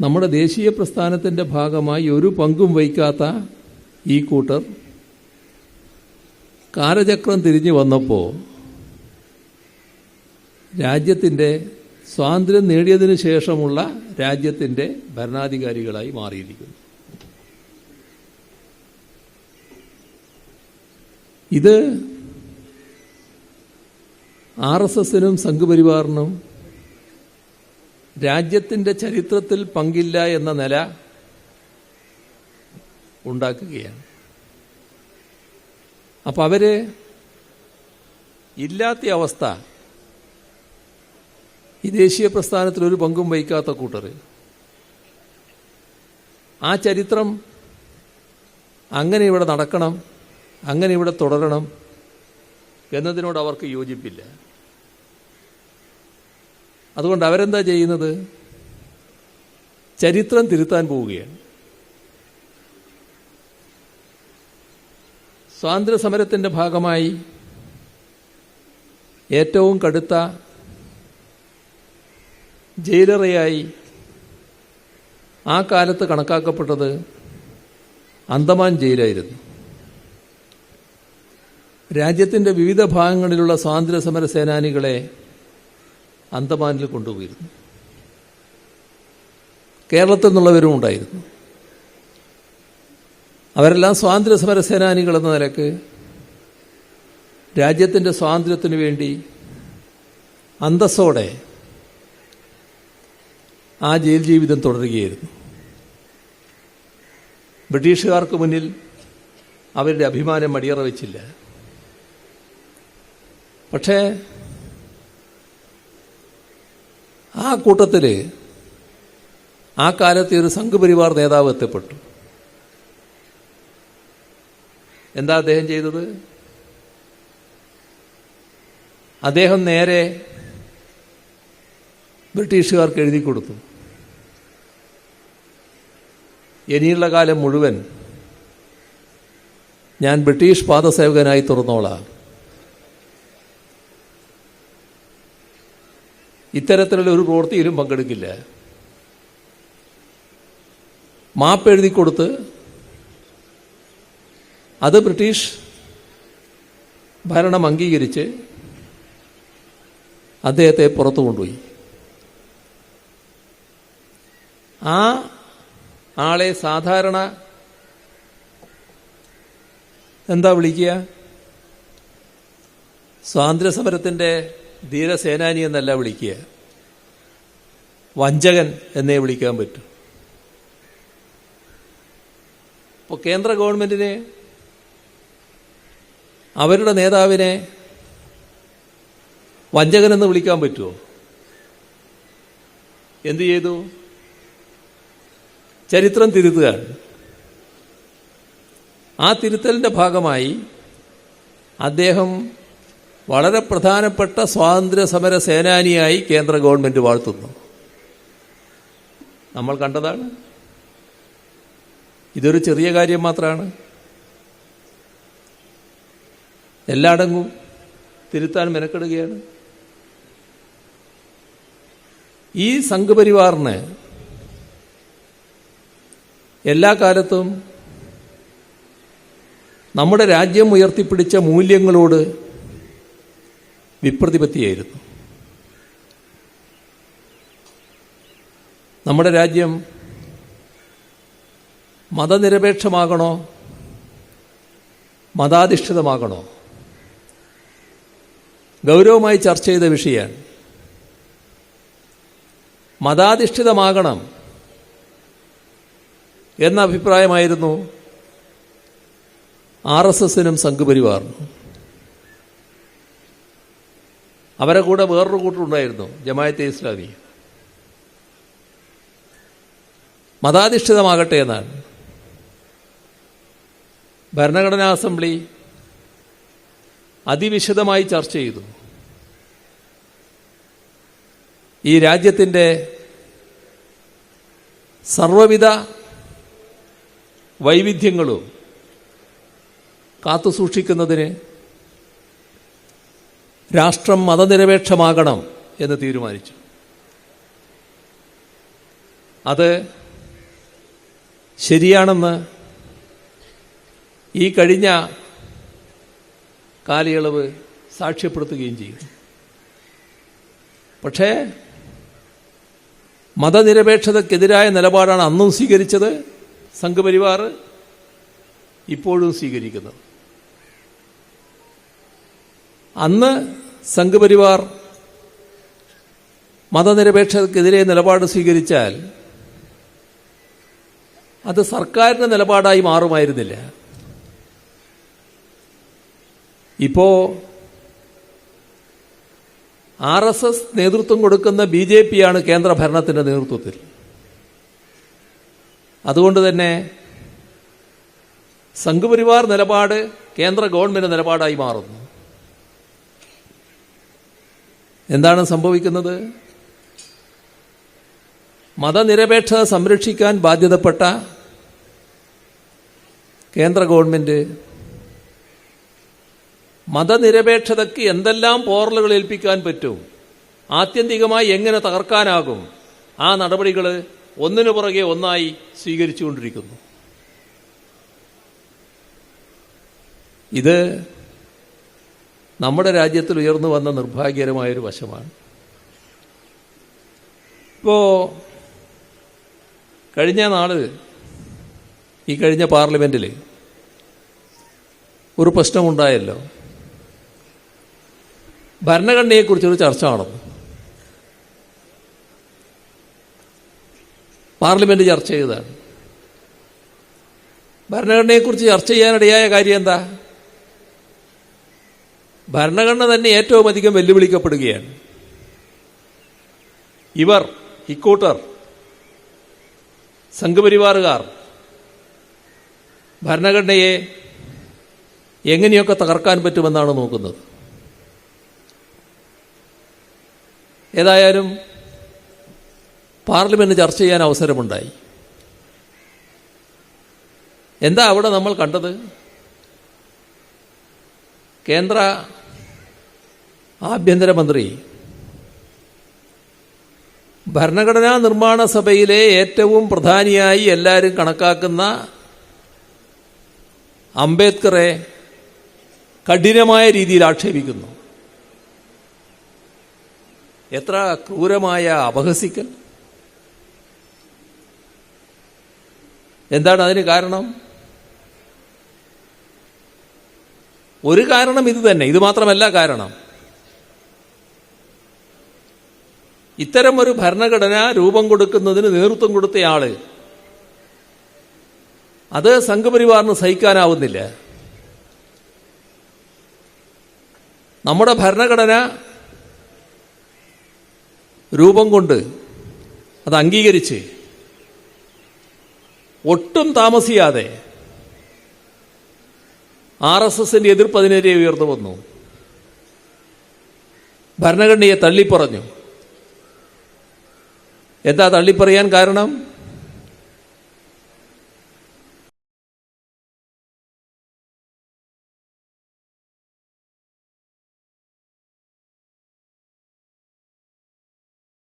നമ്മുടെ ദേശീയ പ്രസ്ഥാനത്തിന്റെ ഭാഗമായി ഒരു പങ്കും വഹിക്കാത്ത ഈ കൂട്ടർ കാലചക്രം തിരിഞ്ഞു വന്നപ്പോൾ രാജ്യത്തിന്റെ സ്വാതന്ത്ര്യം നേടിയതിനു ശേഷമുള്ള രാജ്യത്തിന്റെ ഭരണാധികാരികളായി മാറിയിരിക്കുന്നു. ഇത് ആർ എസ് എസിനും സംഘപരിവാറിനും രാജ്യത്തിന്റെ ചരിത്രത്തിൽ പങ്കില്ല എന്ന നില ഉണ്ടാക്കുകയാണ്. അപ്പം അവർ ഇല്ലാത്ത അവസ്ഥ. ഈ ദേശീയ പ്രസ്ഥാനത്തിൽ ഒരു പങ്കും വഹിക്കാത്ത കൂട്ടർ. ആ ചരിത്രം അങ്ങനെ ഇവിടെ നടക്കണം അങ്ങനെ ഇവിടെ തുടരണം എന്നതിനോട് അവർക്ക് യോജിപ്പില്ല. അതുകൊണ്ട് അവരെന്താ ചെയ്യുന്നത്? ചരിത്രം തിരുത്താൻ പോവുകയാണ്. സ്വാതന്ത്ര്യ സമരത്തിന്റെ ഭാഗമായി ഏറ്റവും കടുത്ത ജയിലറയായി ആ കാലത്ത് കണക്കാക്കപ്പെട്ടത് അന്തമാൻ ജയിലായിരുന്നു. രാജ്യത്തിന്റെ വിവിധ ഭാഗങ്ങളിലുള്ള സ്വാതന്ത്ര്യ സമര സേനാനികളെ അന്തമാനിൽ കൊണ്ടുപോയിരുന്നു. കേരളത്തിൽ നിന്നുള്ളവരും ഉണ്ടായിരുന്നു. അവരെല്ലാം സ്വാതന്ത്ര്യ സമര സേനാനികൾ എന്ന നിലയ്ക്ക് രാജ്യത്തിന്റെ സ്വാതന്ത്ര്യത്തിനു വേണ്ടി അന്തസ്സോടെ ആ ജയിൽ ജീവിതം തുടരുകയായിരുന്നു. ബ്രിട്ടീഷുകാർക്ക് മുന്നിൽ അവരുടെ അഭിമാനം മടിയറ വെച്ചില്ല പക്ഷേ ആ കൂട്ടത്തിൽ ആ കാലത്തെ ഒരു സംഘപരിവാർ നേതാവ് എത്തപ്പെട്ടു. എന്താ അദ്ദേഹം ചെയ്തത്? അദ്ദേഹം നേരെ ബ്രിട്ടീഷുകാർക്ക് എഴുതി കൊടുത്തു. ഇനിയുള്ള കാലം മുഴുവൻ ഞാൻ ബ്രിട്ടീഷ് പാദസേവകനായി തുറന്നോളാം. ഇത്തരത്തിലുള്ള ഒരു പ്രവൃത്തിയിലും പങ്കെടുക്കില്ല. മാപ്പ് എഴുതി കൊടുത്ത് അത് ബ്രിട്ടീഷ് ഭരണം അംഗീകരിച്ച് അദ്ദേഹത്തെ പുറത്തു കൊണ്ടുപോയി. ആ ആളെ സാധാരണ എന്താ വിളിക്കുക? സ്വാതന്ത്ര്യ സമരത്തിന്റെ ധീരസേനാനി എന്നല്ല വിളിക്കുക. വഞ്ചകൻ എന്നേ വിളിക്കാൻ പറ്റൂ. ഇപ്പോൾ കേന്ദ്ര ഗവൺമെന്റിനെ അവരുടെ നേതാവിനെ വഞ്ചകനെന്ന് വിളിക്കാൻ പറ്റുമോ എന്തു ചെയ്തു? ചരിത്രം തിരുത്തുകയാണ്. ആ തിരുത്തലിന്റെ ഭാഗമായി അദ്ദേഹം വളരെ പ്രധാനപ്പെട്ട സ്വാതന്ത്ര്യ സമര സേനാനിയായി കേന്ദ്ര ഗവൺമെന്റ് വാഴ്ത്തുന്നു. നമ്മൾ കണ്ടതാണ്. ഇതൊരു ചെറിയ കാര്യം മാത്രമാണ്. എല്ലായിടങ്ങും തിരുത്താൻ മെനക്കെടുകയാണ്. ഈ സംഘപരിവാറിന് എല്ലാ കാലത്തും നമ്മുടെ രാജ്യം ഉയർത്തിപ്പിടിച്ച മൂല്യങ്ങളോട് വിപ്രതിപത്തിയായിരുന്നു. നമ്മുടെ രാജ്യം മതനിരപേക്ഷമാകണോ? മതാധിഷ്ഠിതമാകണോ? ഗൗരവമായി ചർച്ച ചെയ്ത വിഷയമാണ്. മതാധിഷ്ഠിതമാകണം എന്ന അഭിപ്രായമായിരുന്നു ആർ എസ് എസിനും സംഘപരിവാറിനും. അവരെ കൂടെ വേറൊരു കൂട്ടുണ്ടായിരുന്നു ജമായത്തെ ഇസ്ലാമി. മതാധിഷ്ഠിതമാകട്ടെ എന്നാണ്. ഭരണഘടനാ അസംബ്ലി അതിവിശദമായി ചർച്ച ചെയ്തു. ഈ രാജ്യത്തിന്റെ സർവവിധ വൈവിധ്യങ്ങളും കാത്തുസൂക്ഷിക്കുന്നതിന് രാഷ്ട്രം മതനിരപേക്ഷമാകണം എന്ന് തീരുമാനിച്ചു. അത് ശരിയാണെന്ന് ഈ കഴിഞ്ഞ കാലയളവ് സാക്ഷ്യപ്പെടുത്തുകയും ചെയ്യും പക്ഷേ മതനിരപേക്ഷതക്കെതിരായ നിലപാടാണ് അന്നും സ്വീകരിച്ചത് സംഘപരിവാർ ഇപ്പോഴും സ്വീകരിക്കുന്നത്. അന്ന് സംഘപരിവാർ മതനിരപേക്ഷതക്കെതിരെ നിലപാട് സ്വീകരിച്ചാൽ അത് സർക്കാരിന്റെ നിലപാടായി മാറുമായിരുന്നില്ല. ഇപ്പോ ആർ എസ് എസ് നേതൃത്വം കൊടുക്കുന്ന ബി ജെ പിയാണ് കേന്ദ്ര ഭരണത്തിന്റെ നേതൃത്വത്തിൽ. അതുകൊണ്ട് തന്നെ സംഘപരിവാർ നിലപാട് കേന്ദ്ര ഗവൺമെന്റ് നിലപാടായി മാറുന്നു. എന്താണ് സംഭവിക്കുന്നത്? മതനിരപേക്ഷത സംരക്ഷിക്കാൻ ബാധ്യതപ്പെട്ട കേന്ദ്ര ഗവൺമെന്റ് മതനിരപേക്ഷതയ്ക്ക് എന്തെല്ലാം പോറലുകൾ ഏൽപ്പിക്കാൻ പറ്റും? ആത്യന്തികമായി എങ്ങനെ തകർക്കാനാകും? ആ നടപടികൾ ഒന്നിനു പുറകെ ഒന്നായി സ്വീകരിച്ചുകൊണ്ടിരിക്കുന്നു. ഇത് നമ്മുടെ രാജ്യത്തിൽ ഉയർന്നു വന്ന നിർഭാഗ്യകരമായൊരു വശമാണ്. ഇപ്പോ കഴിഞ്ഞ നാൾ ഈ കഴിഞ്ഞ പാർലമെന്റിൽ ഒരു പ്രശ്നമുണ്ടായല്ലോ. ഭരണഘടനയെക്കുറിച്ചൊരു ചർച്ച നടന്നു പാർലമെന്റ് ചർച്ച ചെയ്തതാണ്. ഭരണഘടനയെക്കുറിച്ച് ചർച്ച ചെയ്യാനിടയായ കാര്യം എന്താ? ഭരണഘടന തന്നെ ഏറ്റവും അധികം വെല്ലുവിളിക്കപ്പെടുകയാണ്. ഇവർ ഇക്കൂട്ടർ സംഘപരിവാറുകാർ ഭരണഘടനയെ എങ്ങനെയൊക്കെ തകർക്കാൻ പറ്റുമെന്നാണ് നോക്കുന്നത്. ഏതായാലും പാർലമെന്റ് ചർച്ച ചെയ്യാൻ അവസരമുണ്ടായി. എന്താ അവിടെ നമ്മൾ കണ്ടത്? കേന്ദ്ര ആഭ്യന്തരമന്ത്രി. ഭരണഘടനാ നിർമ്മാണ സഭയിലെ ഏറ്റവും പ്രധാനിയായി എല്ലാവരും കണക്കാക്കുന്ന അംബേദ്കറെ കഠിനമായ രീതിയിൽ ആക്ഷേപിക്കുന്നു. എത്ര ക്രൂരമായ അപഹസിക്കൽ. എന്താണ് അതിന് കാരണം? ഒരു കാരണം ഇത് തന്നെ. ഇത് മാത്രമല്ല കാരണം. ഇത്തരം ഒരു ഭരണഘടന രൂപം കൊടുക്കുന്നതിന് നേതൃത്വം കൊടുത്തയാൾ അത് സംഘപരിവാറിന് സഹിക്കാനാവുന്നില്ല. നമ്മുടെ ഭരണഘടന രൂപം കൊണ്ട് അത് അംഗീകരിച്ച് ഒട്ടും താമസിയാതെ ആർ എസ് എസിന്റെ എതിർപ്പതിനെതിരെ ഉയർന്നു വന്നു. ഭരണഘടനയെ തള്ളിപ്പറഞ്ഞു. എന്താ തള്ളിപ്പറയാൻ കാരണം?